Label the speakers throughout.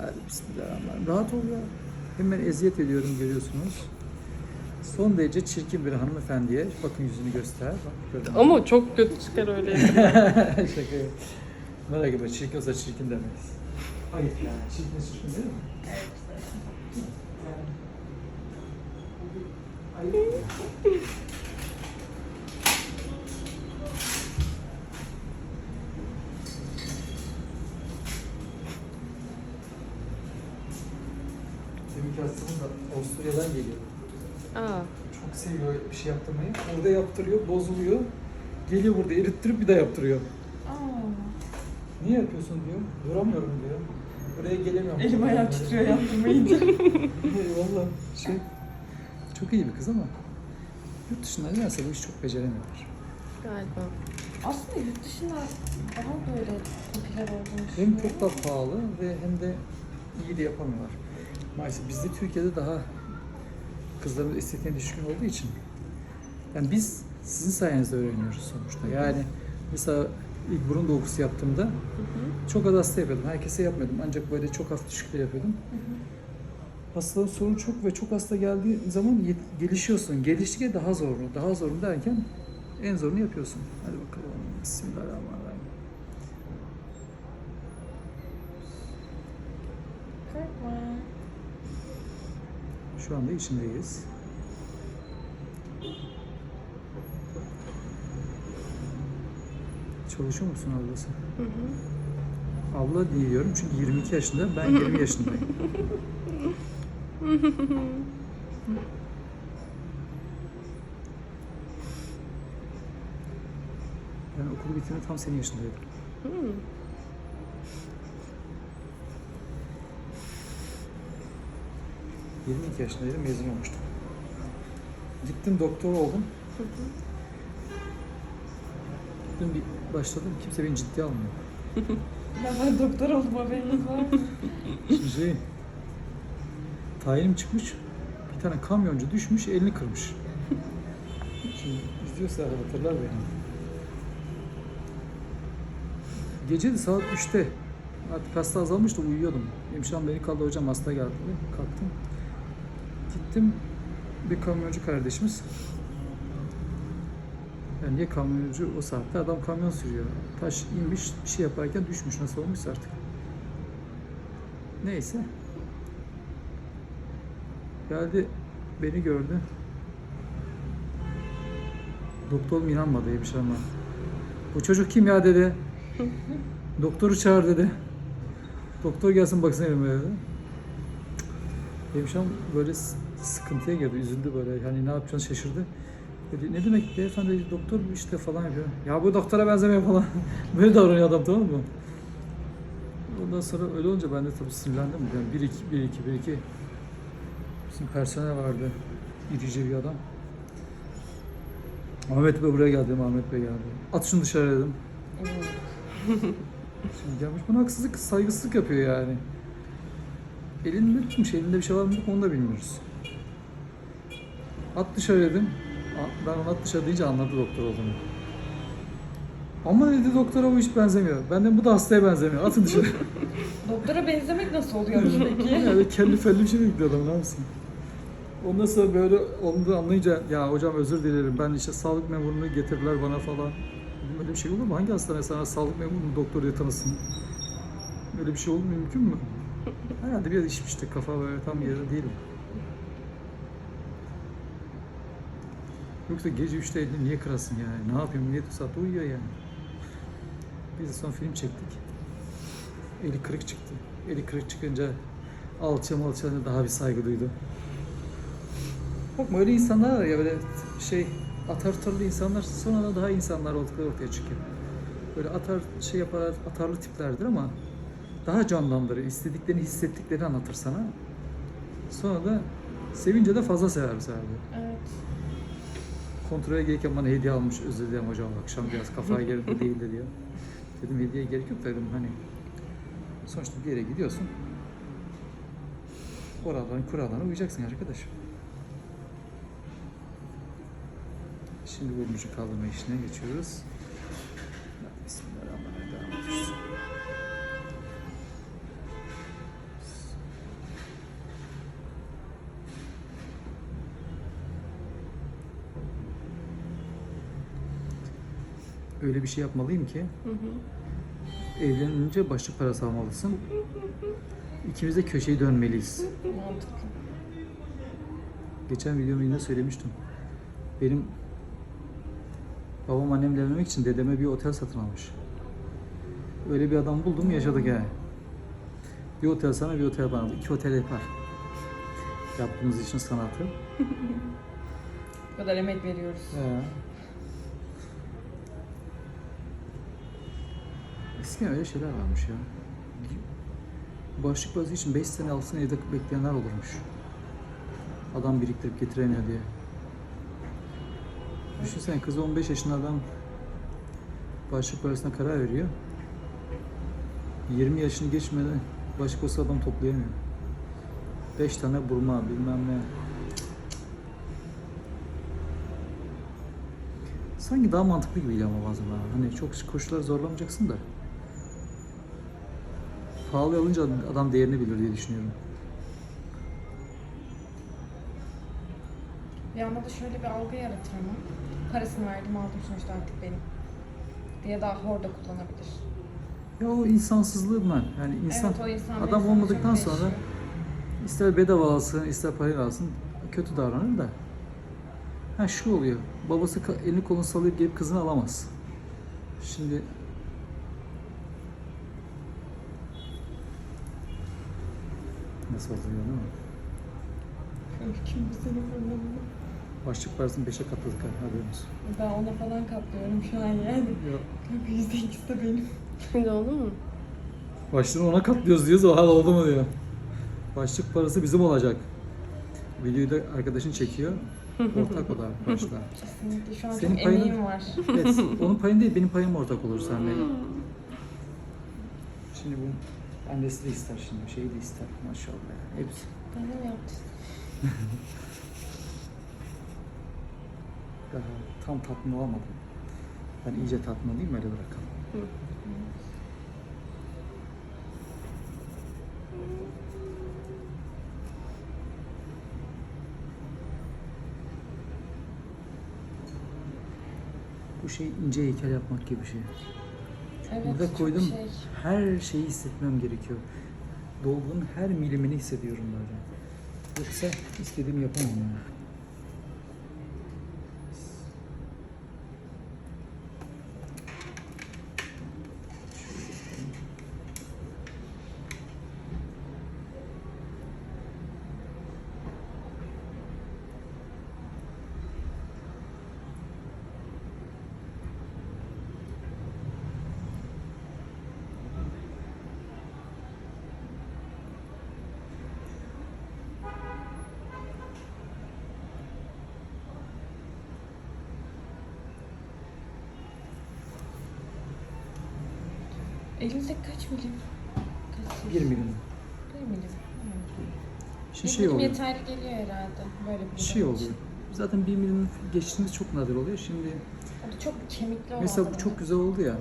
Speaker 1: Hadi bismillahirrahmanirrahim. Rahat ol ya. Hemen eziyet ediyorum görüyorsunuz. Son derece çirkin bir hanımefendiye. Bakın yüzünü göster. Bak?
Speaker 2: Ama çok kötü çıkar öyle.
Speaker 1: Şaka yok. Merak etme çirkin olsa çirkin demeyiz. Hayır yani çirkin çirkin değil mi? Deminki hastamız da Avusturya'dan geliyor.
Speaker 2: Aa,
Speaker 1: Çok seviyor bir şey yaptırmayı. Orada yaptırıyor, bozuluyor. Geliyor burada erittirip bir daha yaptırıyor. Niye yapıyorsun diyor. Duramıyorum diyor. Buraya gelemiyorum.
Speaker 3: Elim ayağım titriyor yaptırmayınca.
Speaker 1: Valla şey çok iyi bir kız ama yurt dışında nedense bu işi çok beceremiyorlar.
Speaker 2: galiba.
Speaker 3: Aslında yurt dışında daha böyle popüler olduğunu
Speaker 1: Hem çok daha pahalı ve hem de iyi de yapamıyorlar. Maalesef bizde Türkiye'de daha kızların estetiğine düşkün olduğu için yani biz sizin sayenizde öğreniyoruz sonuçta. Yani mesela ilk burun dokusu yaptığımda çok az hasta yapıyordum. Herkese yapmıyordum. Ancak böyle çok hafif düşükle yapıyordum. Hastalığın sorunu çok ve çok hasta geldiği zaman gelişiyorsun. Geliştikçe daha zorlu. Daha zorlu derken en zorunu yapıyorsun. Hadi bakalım. Bismillahirrahmanirrahim. Şu anda içindeyiz. Çalışıyor musun ablası?
Speaker 2: Hı hı.
Speaker 1: Abla diyorum çünkü 22 yaşında, ben 20 yaşındayım. Ben okulu bitirdiğimde tam senin yaşındaydım.
Speaker 2: Hı.
Speaker 1: 22 yaşındaydım, mezun olmuştum. Gittim doktor oldum.
Speaker 2: Hı hı.
Speaker 1: Gittim bir başladım, kimse beni ciddiye almıyor.
Speaker 3: Ya ben doktor oldum haberiniz var mı?
Speaker 1: Şimdi şey, tayinim çıkmış, bir tane kamyoncu düşmüş, elini kırmış. Şimdi izliyorsa hatırlar beni. Gece de saat 3'te. Artık hasta azalmıştı, uyuyordum. Hemşirem beni kaldı, hocam hasta geldi. Kalktım. Gittim, bir kamyoncu kardeşimiz. Yani niye kamyoncu o saatte? Adam kamyon sürüyor. Taş inmiş, bir şey yaparken düşmüş. Nasıl olmuşsa artık. Neyse. Geldi, beni gördü. Doktorum inanmadı hemşirem bana. Bu çocuk kim ya dedi. Doktoru çağır dedi. Doktor gelsin baksın elime dedi. Hemşirem böyle sıkıntıya girdi, üzüldü böyle. Hani ne yapacağını şaşırdı. Dedi, ne demek beyefendi doktor işte falan yapıyor. Ya bu doktora benzemiyor falan. böyle davranıyor adam tamam mı? Ondan sonra öyle olunca ben de tabii sinirlendim. Yani 1 2 1 2 1 2 Bizim personel vardı. İrice bir adam. Ahmet Bey buraya geldi. Ahmet Bey geldi. At şunu dışarı dedim. Şimdi gelmiş bana haksızlık, saygısızlık yapıyor yani. Elinde tutmuş, elinde bir şey var mı onu da bilmiyoruz. At dışarı dedim. Ben ona at dışarı deyince anladı doktor olduğunu. Ama dedi doktora bu hiç benzemiyor. Benden bu da hastaya benzemiyor. Atın dışarı.
Speaker 3: Doktora benzemek nasıl oluyormuş peki?
Speaker 1: yani kelli felli bir şey bekliyor adam ne yapsın. Ondan sonra böyle onu da anlayınca ya hocam özür dilerim ben işte sağlık memurunu getirdiler bana falan. Dedim, Öyle bir şey olur mu? Hangi hastane sana sağlık memurunu doktor diye tanısın? Böyle bir şey olur mu? Mümkün mü? Herhalde bir iş işte kafa böyle tam yerinde değil. Yoksa gece 3'te elini niye kırasın yani? Ne yapayım? Millet bu saatte uyuyor yani. Biz de son film çektik. Eli kırık çıktı. Eli kırık çıkınca alçıya malçıya daha bir saygı duydu. Bakma öyle insanlar var ya böyle şey atar atarlı insanlar sonra daha insanlar oldukları ortaya çıkıyor. Böyle atar şey yapar atarlı tiplerdir ama daha canlandırır. istediklerini hissettiklerini anlatır sana. Sonra da sevince de fazla sever bu sefer de.
Speaker 3: evet.
Speaker 1: Kontrole gelirken bana hediye almış. Özür dilerim hocam akşam biraz kafaya geldi değildi diyor. Dedim hediyeye gerek yok dedim hani. Sonuçta bir yere gidiyorsun. Oraların kurallarına uyacaksın arkadaş. Şimdi burnucu kaldırma işine geçiyoruz. Öyle bir şey yapmalıyım ki
Speaker 2: Hı hı.
Speaker 1: evlenince başlık parası almalısın. İkimiz de köşeyi dönmeliyiz.
Speaker 3: Mantıklı.
Speaker 1: Geçen videomda yine söylemiştim. Benim babam annemle evlenmek için dedeme bir otel satın almış. Öyle bir adam buldum yaşadık yani. Bir otel sana bir otel bana. İki otel yapar. Yaptığımız için sanatı.
Speaker 3: Bu kadar emek veriyoruz.
Speaker 1: He. Eskiden öyle şeyler varmış ya. Başlık parası için 5 sene 6 sene evde bekleyenler olurmuş. Adam biriktirip getiremiyor diye. Düşünsene kız 15 yaşında adam başlık parasına karar veriyor. 20 yaşını geçmeden başlık parası adam toplayamıyor. 5 tane burma bilmem ne. Sanki daha mantıklı gibi ama bazen bana. Hani çok koşulları zorlamayacaksın da. Pahalı alınca adam değerini bilir diye düşünüyorum.
Speaker 3: Bir anda da şöyle bir algı yaratır ama. Parasını verdim aldım sonuçta artık benim. Diye daha hor da kullanabilir.
Speaker 1: Ya o insansızlığı ben. Yani insan
Speaker 3: evet, o insan
Speaker 1: adam olmadıktan sonra
Speaker 3: değişiyor.
Speaker 1: ister bedava alsın, ister parayla alsın kötü davranır da. Ha şu oluyor. Babası elini kolunu sallayıp gelip kızını alamaz. Şimdi Nasıl hazırlıyor değil mi?
Speaker 3: Kim bu senin fırlanında?
Speaker 1: Başlık parasını 5'e katladık ha, haberin olsun.
Speaker 3: Ben ona falan katlıyorum şu an yani.
Speaker 1: Yok.
Speaker 3: Kanka yüzde ikisi de benim.
Speaker 2: Şimdi oldu mu?
Speaker 1: Başlığını ona katlıyoruz diyoruz o hal oldu mu diyor. Başlık parası bizim olacak. Videoyu da arkadaşın çekiyor. Ortak o da başta.
Speaker 3: Kesinlikle şu an
Speaker 1: Senin
Speaker 3: çok
Speaker 1: payın-
Speaker 3: emeğim var.
Speaker 1: Evet, onun payın değil benim payım ortak olur senle. Şimdi bu annesi de ister şimdi, şeyi de ister maşallah. ya, Hepsi.
Speaker 3: Ben de mi yaptım?
Speaker 1: Daha tam tatmin olamadım. Ben iyice tatmin olayım öyle bırakalım. Bu şey ince heykel yapmak gibi bir şey.
Speaker 3: Evet,
Speaker 1: Burada koydum.
Speaker 3: Şey.
Speaker 1: Her şeyi hissetmem gerekiyor. Dolgunun her milimini hissediyorum böyle. Yoksa istediğimi yapamam yani.
Speaker 3: Elinde kaç milim? Kaç?
Speaker 1: Bir milim.
Speaker 3: Bir milim. Evet.
Speaker 1: Şimdi
Speaker 3: Bir
Speaker 1: şey
Speaker 3: milim
Speaker 1: oluyor.
Speaker 3: yeterli geliyor herhalde. Böyle bir
Speaker 1: Şey oluyor.
Speaker 3: için.
Speaker 1: Zaten bir milim geçtiğimiz çok nadir oluyor. Şimdi
Speaker 3: da çok kemikli olan.
Speaker 1: mesela bu çok güzel oldu ya.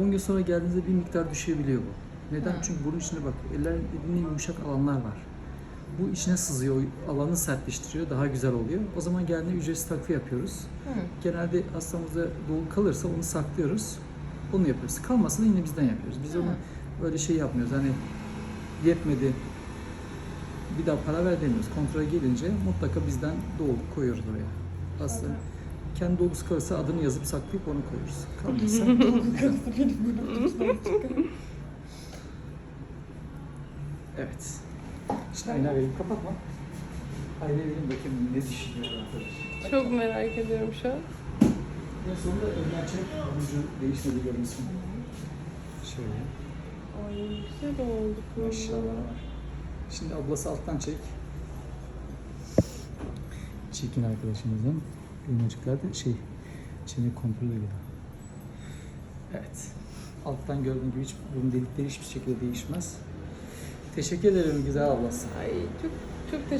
Speaker 1: 10 gün sonra geldiğinizde bir miktar düşebiliyor bu. Neden?
Speaker 3: Hı.
Speaker 1: Çünkü bunun içinde bak eller elinde yumuşak alanlar var. Bu içine sızıyor, alanı sertleştiriyor, daha güzel oluyor. O zaman geldiğinde ücretsiz takviye yapıyoruz.
Speaker 3: Hı.
Speaker 1: Genelde hastamızda dolu kalırsa onu saklıyoruz. Onu yapıyoruz. Kalmasını yine bizden yapıyoruz. Biz onu öyle şey yapmıyoruz. Hani yetmedi bir daha para ver demiyoruz. Kontrole gelince mutlaka bizden dolu koyuyoruz oraya. Aslında kendi dolusu kalırsa adını yazıp saklayıp onu koyuyoruz.
Speaker 3: Çıkıyor.
Speaker 1: Evet. Şimdi ayna vereyim. Kapatma. Ayna vereyim bakayım ne düşünüyor arkadaş.
Speaker 2: Çok merak ediyorum şu an.
Speaker 1: En sonunda önden çek. Ucu değişmedi görünsün. Şöyle.
Speaker 2: Ay güzel oldu.
Speaker 1: Maşallah. Şimdi ablası alttan çek. Çekin arkadaşımızın. Yumacıklar da şey, çene kontrol ediyor. Evet. Alttan gördüğün gibi hiç burun delikleri hiçbir şekilde değişmez. Teşekkür ederim güzel ablası.
Speaker 2: Ay çok çok